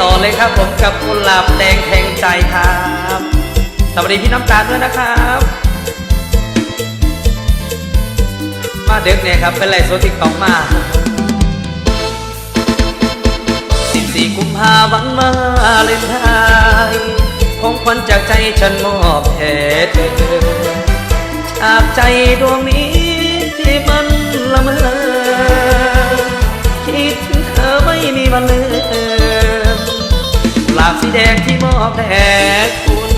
ต่อเลยครับผมกับกุหลาบแดงแทงใจครับสวัสดีพี่น้ำตาลด้วยนะครับ มาเด็กเนี่ยครับเป็นไรโซติกตอกมา14กุมภาพันธ์มาเลนไทยของขวัญจากใจฉันมอบแด่เธอจากใจดวงนี้ที่มันละเมอคิดถึงเธอไม่มีวันลืมาบสีแดงที่มอบแด่คุณ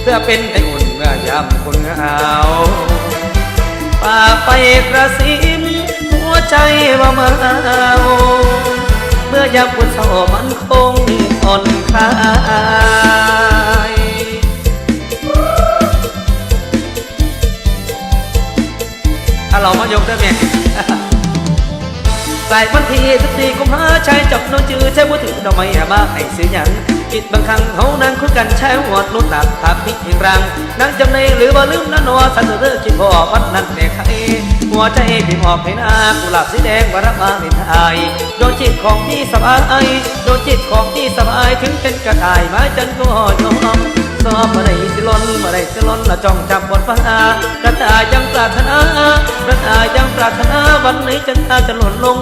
เพื่อเป็นไออุ่นเมื่อยามคนเหงาฝากไปกระซิบหัวใจว่ามาเอาเมื่อยามปวดเศร้ามันคงอ่อนคลายถ้าเรามายกได้ไหม ใส่วันที่สิบสี่กุมภาใช้จับน้องจือใช้มือถือดอกไม้มาให้ซื้อหยังคิดบางครั้งเขานั่งคุยกันใช้หัวลุ้นตัดทับพิกรังนั่งจำในหรือว่าลืมนั่นนัวสันเธอคิดพอวันนั้นแม่ใครหัวใจพี่มอบให้นากุหลาบสีแดงวรมาเป็นไทยโดนจิตของพี่สบายโดนจิตของพี่สบายถึงเป็นกระต่ายไม้จันก็ยอม สอบมาได้สิล้นมาได้สิล้นละจ้องจับบทฟ้ากระตายยังปรารถนากระตายังปรารถนาวันไหนจันทราจะหล่นลง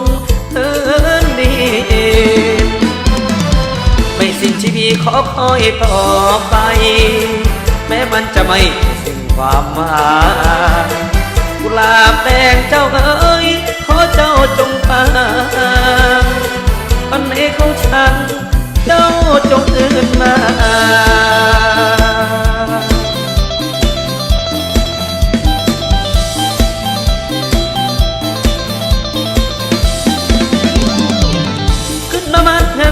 เทินดีไม่สิ้นชีวิตขอคอยต่อไป แม้มันจะไม่สิ้นความหมายกุหลาบแดงเจ้าเอ๋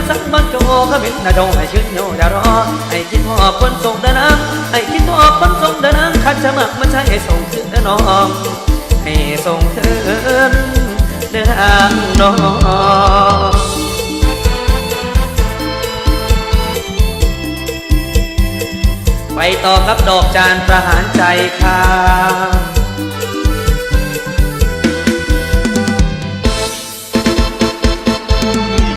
สักมันโจขมิ้นนาโดให้ชื่นโยดารอให้คิดหอบคนส่งดินน้ำให้คิดหอบคนส่งดินน้ำขัดจะมักมันใช่ให้ส่งเธอน้องให้ส่งเธอเดินทางน้องไปต่อกับดอกจานประหารใจค่ะ